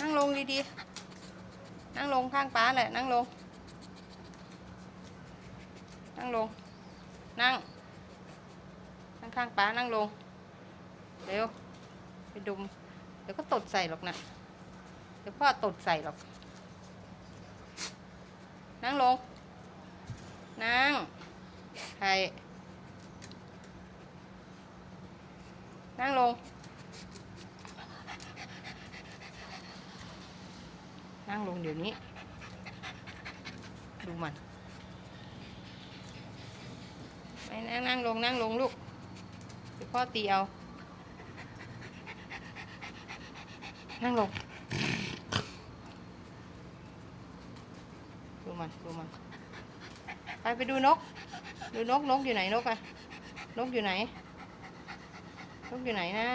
นั่งลงดีๆ นั่งลงข้างป้าแหละ นั่งลง นั่งลง นั่ง นั่งข้างป้านั่งลง เร็ว ไปดุมเดี๋ยวก็ตดใส่หรอกนะ เดี๋ยวพ่อตดใส่หรอก นั่งลง นั่ง ใคร นั่งลง นั่งลงเดี๋ยวนี้ ดูมันไม่นั่งนั่งลงนั่งลงลูกเดี๋ยวพ่อตีเอานั่งลงดูมันดูมันไปไปดูนก ดูนกนกอยู่ไหนนกอะนกอยู่ไหน นกอยู่ไหนนะ